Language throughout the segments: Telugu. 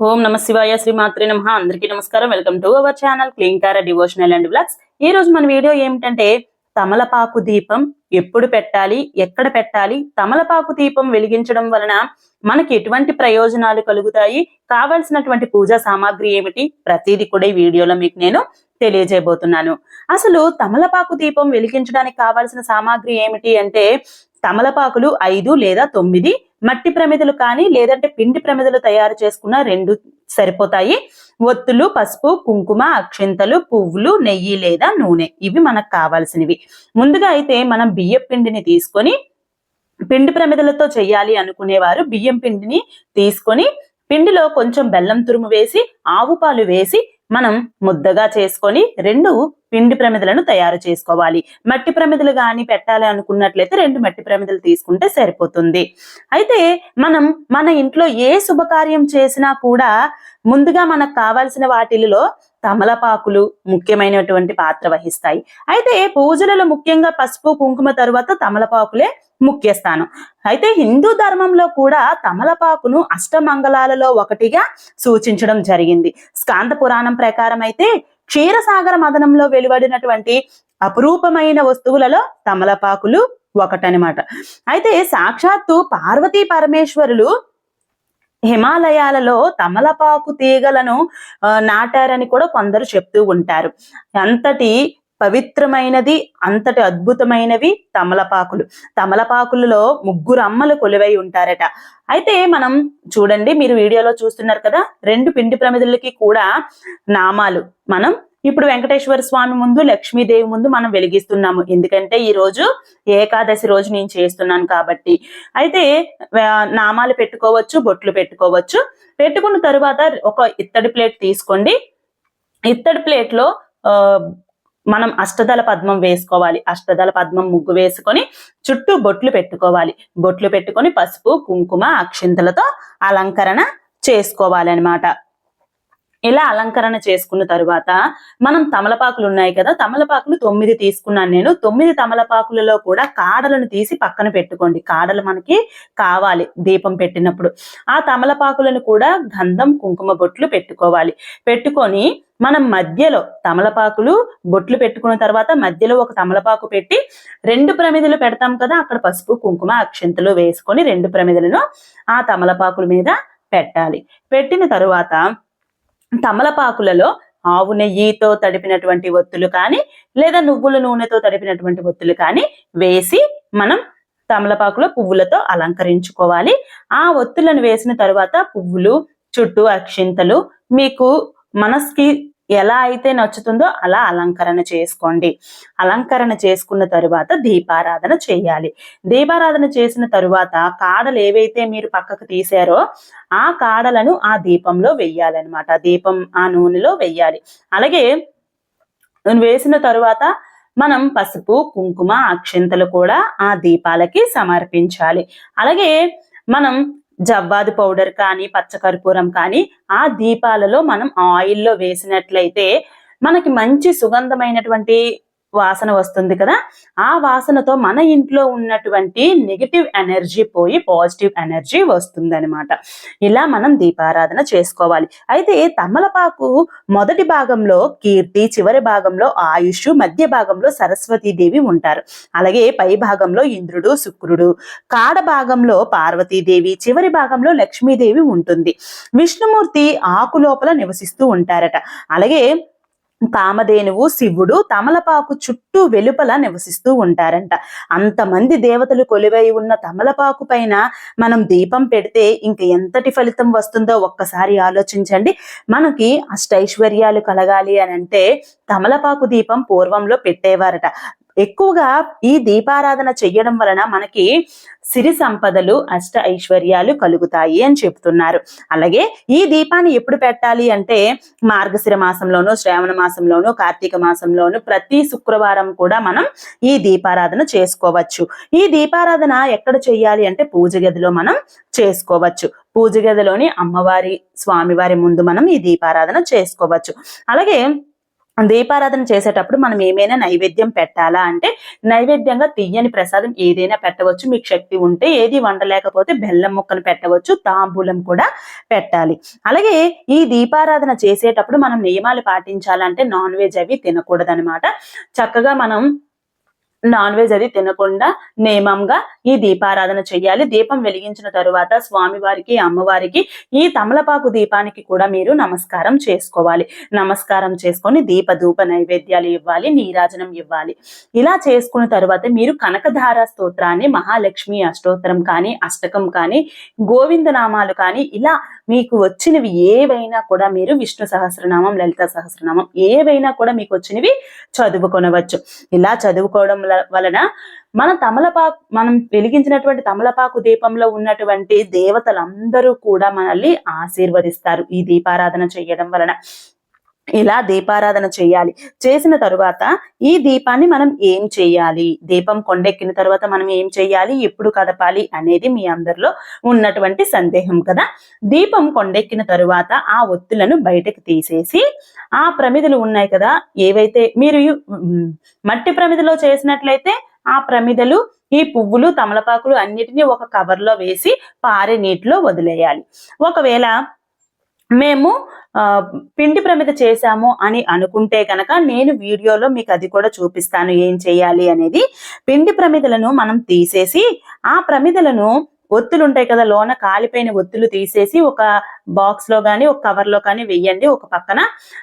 ఓం నమ శివాయ శ్రీ మాత్రి నమ. అందరికీ నమస్కారం. Welcome to our channel Klinkara devotional and blogs ఈ రోజు మన వీడియో ఏమిటంటే తమలపాకు దీపం ఎప్పుడు పెట్టాలి ఎక్కడ పెట్టాలి తమలపాకు దీపం వెలిగించడం వలన మనకి ఎటువంటి ప్రయోజనాలు కలుగుతాయి కావలసినటువంటి పూజా సామాగ్రి ఏమిటి ప్రతిదీ కూడా ఈ వీడియోలో మీకు నేను తెలియజేయబోతున్నాను. అసలు తమలపాకు దీపం వెలిగించడానికి కావాల్సిన సామాగ్రి ఏమిటి అంటే తమలపాకులు ఐదు లేదా తొమ్మిది మట్టి ప్రమిదలు కానీ లేదంటే పిండి ప్రమిదలు తయారు చేసుకున్న రెండు సరిపోతాయి. ఒత్తులు పసుపు కుంకుమ అక్షింతలు పువ్వులు నెయ్యి లేదా నూనె. ఇవి మనకు కావాల్సినవి. ముందుగా అయితే మనం బియ్యం పిండిని తీసుకొని పిండి ప్రమిదలతో చేయాలి అనుకునేవారు బియ్యం పిండిని తీసుకొని పిండిలో కొంచెం బెల్లం తురుము వేసి ఆవు పాలు వేసి మనం ముద్దగా చేసుకొని రెండు పిండి ప్రమిదలను తయారు చేసుకోవాలి. మట్టి ప్రమిదలు కానీ పెట్టాలి అనుకున్నట్లయితే రెండు మట్టి ప్రమిదలు తీసుకుంటే సరిపోతుంది. అయితే మనం మన ఇంట్లో ఏ శుభకార్యం చేసినా కూడా ముందుగా మనకు కావాల్సిన వాటిల్లో తమలపాకులు ముఖ్యమైనటువంటి పాత్ర వహిస్తాయి. అయితే పూజలలో ముఖ్యంగా పసుపు కుంకుమ తరువాత తమలపాకులే ముఖ్య స్థానం. అయితే హిందూ ధర్మంలో కూడా తమలపాకును అష్టమంగళాలలో ఒకటిగా సూచించడం జరిగింది. స్కాంత పురాణం ప్రకారం అయితే క్షీరసాగర మదనంలో వెలువడినటువంటి అపురూపమైన వస్తువులలో తమలపాకులు ఒకటనమాట అయితే సాక్షాత్తు పార్వతీ పరమేశ్వరులు హిమాలయాలలో తమలపాకు తీగలను నాటారని కూడా కొందరు చెప్తూ ఉంటారు. అంతటి పవిత్రమైనది అంతటి అద్భుతమైనవి తమలపాకులు. తమలపాకులలో ముగ్గురు అమ్మలు కొలువై ఉంటారట. అయితే మనం చూడండి మీరు వీడియోలో చూస్తున్నారు కదా రెండు పిండి ప్రమిదలకి కూడా నామాలు. మనం ఇప్పుడు వెంకటేశ్వర స్వామి ముందు లక్ష్మీదేవి ముందు మనం వెలిగిస్తున్నాము. ఎందుకంటే ఈ రోజు ఏకాదశి రోజు నేను చేస్తున్నాను కాబట్టి. అయితే నామాలు పెట్టుకోవచ్చు బొట్లు పెట్టుకోవచ్చు. పెట్టుకున్న తరువాత ఒక ఇత్తడి ప్లేట్ తీసుకోండి. ఇత్తడి ప్లేట్లో మనం అష్టదళ పద్మం వేసుకోవాలి. అష్టదళ పద్మం ముగ్గు వేసుకొని చుట్టూ బొట్లు పెట్టుకోవాలి. బొట్లు పెట్టుకొని పసుపు కుంకుమ అక్షింతలతో అలంకరణ చేసుకోవాలన్నమాట. ఇలా అలంకరణ చేసుకున్న తరువాత మనం తమలపాకులు ఉన్నాయి కదా తమలపాకులు తొమ్మిది తీసుకున్నాను నేను. తొమ్మిది తమలపాకులలో కూడా కాడలను తీసి పక్కన పెట్టుకోండి. కాడలు మనకి కావాలి దీపం పెట్టినప్పుడు. ఆ తమలపాకులను కూడా గంధం కుంకుమ బొట్లు పెట్టుకోవాలి. పెట్టుకొని మనం మధ్యలో తమలపాకులు బొట్లు పెట్టుకున్న తర్వాత మధ్యలో ఒక తమలపాకు పెట్టి రెండు ప్రమిదలు పెడతాం కదా అక్కడ పసుపు కుంకుమ అక్షంతలు వేసుకొని రెండు ప్రమిదలను ఆ తమలపాకుల మీద పెట్టాలి. పెట్టిన తరువాత తమలపాకులలో ఆవు నెయ్యితో తడిపినటువంటి ఒత్తులు కానీ లేదా నువ్వుల నూనెతో తడిపినటువంటి ఒత్తులు కానీ వేసి మనం తమలపాకులో పువ్వులతో అలంకరించుకోవాలి. ఆ ఒత్తులను వేసిన తరువాత పువ్వులు చుట్టూ అక్షింతలు మీకు మనస్కి ఎలా అయితే నచ్చుతుందో అలా అలంకరణ చేసుకోండి. అలంకరణ చేసుకున్న తరువాత దీపారాధన చేయాలి. దీపారాధన చేసిన తరువాత కాడలు ఏవైతే మీరు పక్కకు తీసారో ఆ కాడలను ఆ దీపంలో వెయ్యాలన్నమాట. దీపం ఆ నూనెలో వెయ్యాలి. అలాగే వేసిన తరువాత మనం పసుపు కుంకుమ అక్షింతలు కూడా ఆ దీపాలకి సమర్పించాలి. అలాగే మనం జవ్వాది పౌడర్ కానీ పచ్చకర్పూరం కానీ ఆ దీపాలలో మనం ఆయిల్లో వేసినట్లయితే మనకి మంచి సుగంధమైనటువంటి వాసన వస్తుంది కదా ఆ వాసనతో మన ఇంట్లో ఉన్నటువంటి నెగిటివ్ ఎనర్జీ పోయి పాజిటివ్ ఎనర్జీ వస్తుందన్నమాట. ఇలా మనం దీపారాధన చేసుకోవాలి. అయితే తమలపాకు మొదటి భాగంలో కీర్తి చివరి భాగంలో ఆయుష్ మధ్య భాగంలో సరస్వతీదేవి ఉంటారు. అలాగే పై భాగంలో ఇంద్రుడు శుక్రుడు కాడ భాగంలో పార్వతీదేవి చివరి భాగంలో లక్ష్మీదేవి ఉంటుంది. విష్ణుమూర్తి ఆకు లోపల నివసిస్తూ ఉంటారట. అలాగే కామధేనువు శివుడు తమలపాకు చుట్టూ వెలుపల నివసిస్తూ ఉంటారంట. అంతమంది దేవతలు కొలివై ఉన్న తమలపాకు పైన మనం దీపం పెడితే ఇంక ఎంతటి ఫలితం వస్తుందో ఒక్కసారి ఆలోచించండి. మనకి అష్టైశ్వర్యాలు కలగాలి అని అంటే తమలపాకు దీపం పూర్వంలో పెట్టేవారట. ఎక్కువగా ఈ దీపారాధన చెయ్యడం వలన మనకి సిరి సంపదలు అష్ట ఐశ్వర్యాలు కలుగుతాయి అని చెప్తున్నారు. అలాగే ఈ దీపాన్ని ఎప్పుడు పెట్టాలి అంటే మార్గశిర మాసంలోను శ్రావణ మాసంలోను కార్తీక మాసంలోను ప్రతి శుక్రవారం కూడా మనం ఈ దీపారాధన చేసుకోవచ్చు. ఈ దీపారాధన ఎక్కడ చేయాలి అంటే పూజ గదిలో మనం చేసుకోవచ్చు. పూజ గదిలోని అమ్మవారి స్వామివారి ముందు మనం ఈ దీపారాధన చేసుకోవచ్చు. అలాగే దీపారాధన చేసేటప్పుడు మనం ఏమైనా నైవేద్యం పెట్టాలా అంటే నైవేద్యంగా తీయని ప్రసాదం ఏదైనా పెట్టవచ్చు. మీకు శక్తి ఉంటే ఏది వండలేకపోతే బెల్లం ముక్కను పెట్టవచ్చు. తాంబూలం కూడా పెట్టాలి. అలాగే ఈ దీపారాధన చేసేటప్పుడు మనం నియమాలు పాటించాలంటే నాన్ వెజ్ అవి తినకూడదనమాట చక్కగా మనం నాన్ వెజ్ అది తినకుండా నియమంగా ఈ దీపారాధన చెయ్యాలి. దీపం వెలిగించిన తరువాత స్వామివారికి అమ్మవారికి ఈ తమలపాకు దీపానికి కూడా మీరు నమస్కారం చేసుకోవాలి. నమస్కారం చేసుకొని దీప ధూప నైవేద్యాలు ఇవ్వాలి నీరాజనం ఇవ్వాలి. ఇలా చేసుకున్న తరువాత మీరు కనకధార స్తోత్రాన్ని మహాలక్ష్మి అష్టోత్తరం కానీ అష్టకం కానీ గోవింద నామాలు కానీ ఇలా మీకు వచ్చినవి ఏవైనా కూడా మీరు విష్ణు సహస్రనామం లలిత సహస్రనామం ఏవైనా కూడా మీకు వచ్చినవి చదువుకొనవచ్చు. ఇలా చదువుకోవడం వలన మన తమలపాకు మనం వెలిగించినటువంటి తమలపాకు దీపంలో ఉన్నటువంటి దేవతలందరూ కూడా మనల్ని ఆశీర్వదిస్తారు ఈ దీపారాధన చేయడం వలన. ఇలా దీపారాధన చేయాలి. చేసిన తరువాత ఈ దీపాన్ని మనం ఏం చేయాలి? దీపం కొండెక్కిన తర్వాత మనం ఏం చేయాలి? ఎప్పుడు కదపాలి? అనేది మీ అందరిలో ఉన్నటువంటి సందేహం కదా. దీపం కొండెక్కిన తరువాత ఆ ఒత్తులను బయటకు తీసేసి ఆ ప్రమిదలు ఉన్నాయి కదా. ఏవైతే మీరు మట్టి ప్రమిదలో చేసినట్లయితే ఆ ప్రమిదలు ఈ పువ్వులు తమలపాకులు అన్నిటినీ ఒక కవర్లో వేసి పారే నీటిలో వదిలేయాలి. ఒకవేళ మేము పిండి ప్రమిద చేశాము అని అనుకుంటే కనుక నేను వీడియోలో మీకు అది కూడా చూపిస్తాను ఏం చేయాలి అనేది. పిండి ప్రమిదలను మనం తీసేసి ఆ ప్రమిదలను ఒత్తులు ఉంటాయి కదా లోన కాలిపోయిన ఒత్తులు తీసేసి ఒక బాక్స్లో కానీ ఒక కవర్లో కానీ వెయ్యండి ఒక పక్కన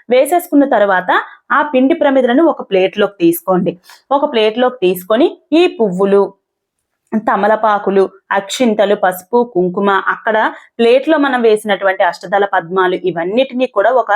వేసేసుకున్న తర్వాత ఆ పిండి ప్రమిదలను ఒక ప్లేట్లోకి తీసుకోండి. ఒక ప్లేట్లోకి తీసుకొని ఈ పువ్వులు తమలపాకులు అక్షింతలు పసుపు కుంకుమ అక్కడ ప్లేట్లో మనం వేసినటువంటి అష్టదళ పద్మాలు ఇవన్నిటినీ కూడా ఒక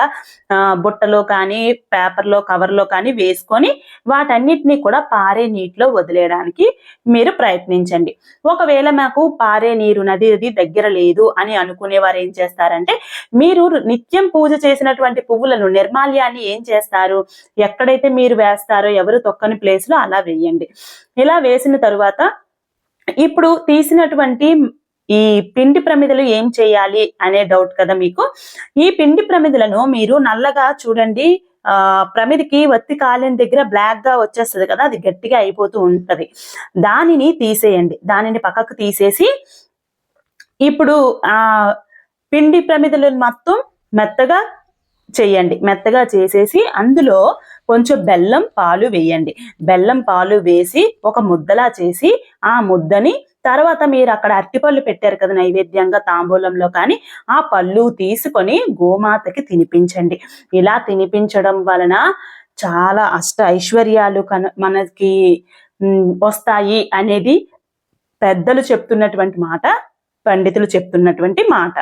బుట్టలో కానీ పేపర్లో కవర్లో కానీ వేసుకొని వాటన్నిటిని కూడా పారే నీటిలో వదిలేయడానికి మీరు ప్రయత్నించండి. ఒకవేళ మాకు పారే నీరు నది అది దగ్గర లేదు అని అనుకునే వారు ఏం చేస్తారంటే మీరు నిత్యం పూజ చేసినటువంటి పువ్వులను నిర్మాల్యాన్ని ఏం చేస్తారు? ఎక్కడైతే మీరు వేస్తారో ఎవరు తొక్కని ప్లేస్లో అలా వేయండి. ఇలా వేసిన తరువాత ఇప్పుడు తీసినటువంటి ఈ పిండి ప్రమిదలు ఏం చేయాలి అనే డౌట్ కదా మీకు? ఈ పిండి ప్రమిదలను మీరు నల్లగా చూడండి. ఆ ప్రమిదికి వత్తి కాలిన దగ్గర బ్లాక్గా వచ్చేస్తుంది కదా అది గట్టిగా అయిపోతూ ఉంటది. దానిని తీసేయండి. దానిని పక్కకు తీసేసి ఇప్పుడు ఆ పిండి ప్రమిదలను మొత్తం మెత్తగా చేయండి. మెత్తగా చేసేసి అందులో కొంచెం బెల్లం పాలు వేయండి. బెల్లం పాలు వేసి ఒక ముద్దలా చేసి ఆ ముద్దని తర్వాత మీరు అక్కడ అరటిపళ్ళు పెట్టారు కదా నైవేద్యంగా తాంబూలంలో కానీ ఆ పళ్ళు తీసుకొని గోమాతకి తినిపించండి. ఇలా తినిపించడం వలన చాలా అష్ట ఐశ్వర్యాలు కన మనకి వస్తాయి అనేది పెద్దలు చెప్తున్నటువంటి మాట పండితులు చెప్తున్నటువంటి మాట.